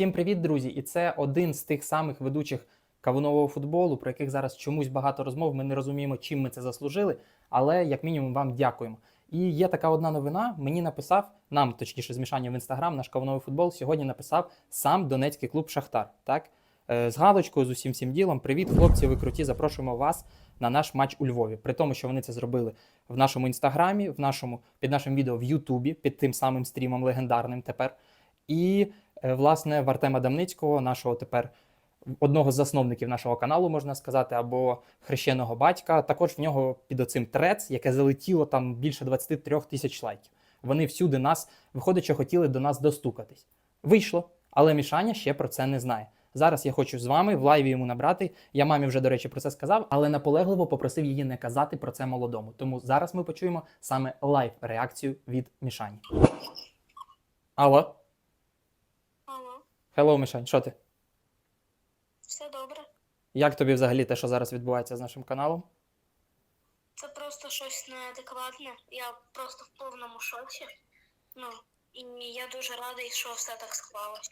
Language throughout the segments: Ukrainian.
Всім привіт, друзі! І це один з тих самих ведучих кавунового футболу, про яких зараз чомусь багато розмов. Ми не розуміємо, чим ми це заслужили, але як мінімум вам дякуємо. І є така одна новина. Мені написав нам, точніше, змішання в інстаграм, наш кавуновий футбол сьогодні написав сам донецький клуб Шахтар. Так Е, з галочкою, з усім всім ділом. Привіт, хлопці! Ви круті! Запрошуємо вас на наш матч у Львові. При тому, що вони це зробили в нашому інстаграмі, в нашому під нашим відео в Ютубі, під тим самим стрімом легендарним тепер. І власне в Артема Дамницького, нашого тепер одного з засновників нашого каналу, можна сказати, або хрещеного батька. Також в нього під оцим трец, яке залетіло там більше 23 тисяч лайків. Вони всюди нас, виходить, хотіли до нас достукатись. Вийшло, але Мішаня ще про це не знає. Зараз я хочу з вами в лайві йому набрати. Я мамі вже, до речі, про це сказав, але наполегливо попросив її не казати про це молодому. Тому зараз ми почуємо саме лайв реакцію від Мішані. Алло, Хеллоу, Мішань, що ти? все добре. Як тобі взагалі те, що зараз відбувається з нашим каналом? Це просто щось неадекватне. Я просто в повному шоці. Ну, і я дуже радий, що все так склалось.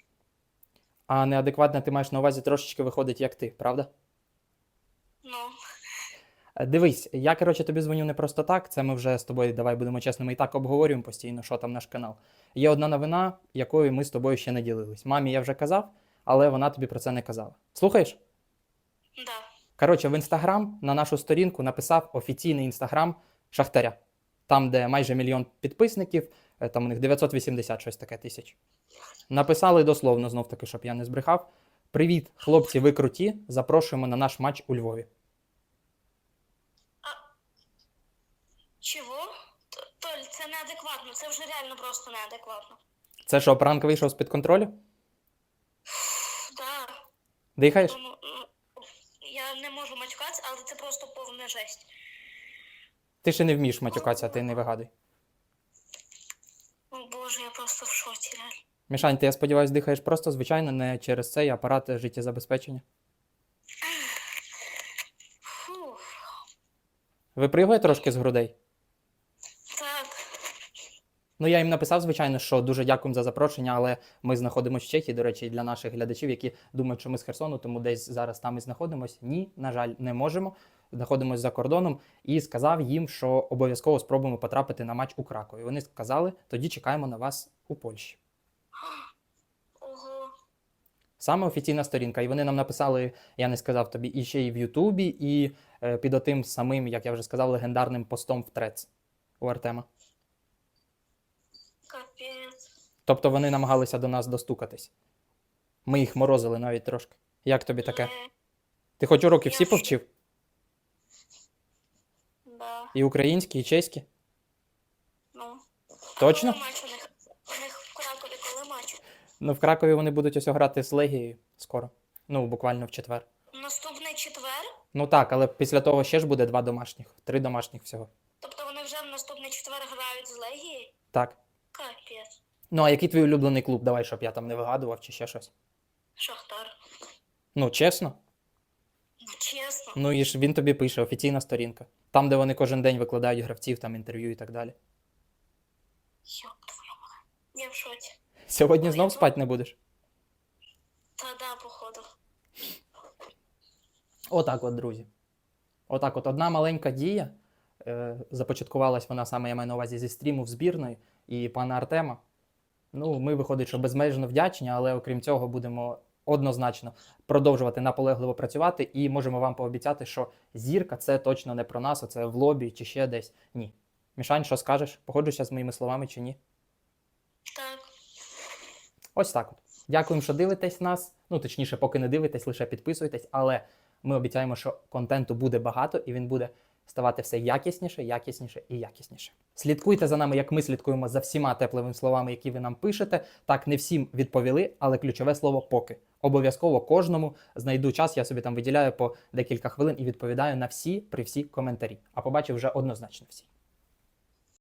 А неадекватне ти маєш на увазі трошечки виходить, як ти, правда? Ну, Дивись, я коротше тобі дзвоню не просто так. Це ми вже з тобою, давай будемо чесними, і так обговорюємо постійно, що там наш канал. Є одна новина, якою ми з тобою ще не ділились. Мамі я вже казав, але вона тобі про це не казала. Слухаєш? да. Коротше, в інстаграм на нашу сторінку написав офіційний інстаграм Шахтаря, там, де майже мільйон підписників, е, там у них 980 щось таке тисяч. Написали дословно, знов таки, щоб я не збрехав. Привіт, хлопці, ви круті. Запрошуємо на наш матч у Львові. Чого? Толь, це неадекватно, це вже реально просто неадекватно. Це що, пранк вийшов з-під контролю? Да. Дихаєш? Ну, ну, я не можу матюкатися, але це просто повна жесть. Ти ще не вмієш матюкатися, ти не вигадуй. О боже, я просто в шоці, реально. Мішань, ти, я сподіваюся, дихаєш просто, звичайно, не через цей апарат життєзабезпечення. Фух. Випригує трошки з грудей. Ну, я їм написав, звичайно, що дуже дякуємо за запрошення, але ми знаходимося в Чехії, до речі, і для наших глядачів, які думають, що ми з Херсону, тому десь зараз там і знаходимося. Ні, на жаль, не можемо. Знаходимося за кордоном і сказав їм, що обов'язково спробуємо потрапити на матч у Кракові. Вони сказали, тоді чекаємо на вас у Польщі. Ого. Саме офіційна сторінка. І вони нам написали, я не сказав тобі, і ще й в Ютубі, і е, під отим самим, як я вже сказав, легендарним постом в трец у Артема. Тобто вони намагалися до нас достукатись. Ми їх морозили навіть трошки. Як тобі таке? Ти хоч уроки всі повчив? Да. І українські, і чеські? Ну. Точно? Матч у них? У них в Кракові коли матч? Ну, в Кракові вони будуть ось грати з Легією скоро. Ну, буквально в четвер. Наступний четвер? Ну так, але після того ще ж буде два домашніх, три домашніх всього. Тобто вони вже в наступний четвер грають з Легії? Так. Ну, а який твій улюблений клуб? Давай, щоб я там не вигадував чи ще щось. Шахтар. Ну, чесно. Ну чесно. Ну і ж він тобі пише, офіційна сторінка. Там, де вони кожен день викладають гравців, там інтерв'ю і так далі. Йоп твою мать. Я в шоці. Сьогодні знов я спать не будеш? Та да, походу. Отак от, друзі. Отак от одна маленька дія. Е, започаткувалась вона саме, я маю на увазі, зі стріму в збірної і пана Артема. Ну, ми виходить, що безмежно вдячні, але окрім цього, будемо однозначно продовжувати наполегливо працювати і можемо вам пообіцяти, що зірка це точно не про нас, оце в лобі чи ще десь. Ні. Мішань, що скажеш? Погоджуєшся з моїми словами чи ні? Так. Ось так от. Дякуємо, що дивитесь нас. Ну, точніше, поки не дивитесь, лише підписуйтесь, але ми обіцяємо, що контенту буде багато і він буде ставати все якісніше, якісніше і якісніше. Слідкуйте за нами, як ми слідкуємо за всіма теплими словами, які ви нам пишете. Так, не всім відповіли, але ключове слово поки. Обов'язково кожному знайду час, я собі там виділяю по декілька хвилин і відповідаю на всі при всі коментарі. А побачив вже однозначно всі.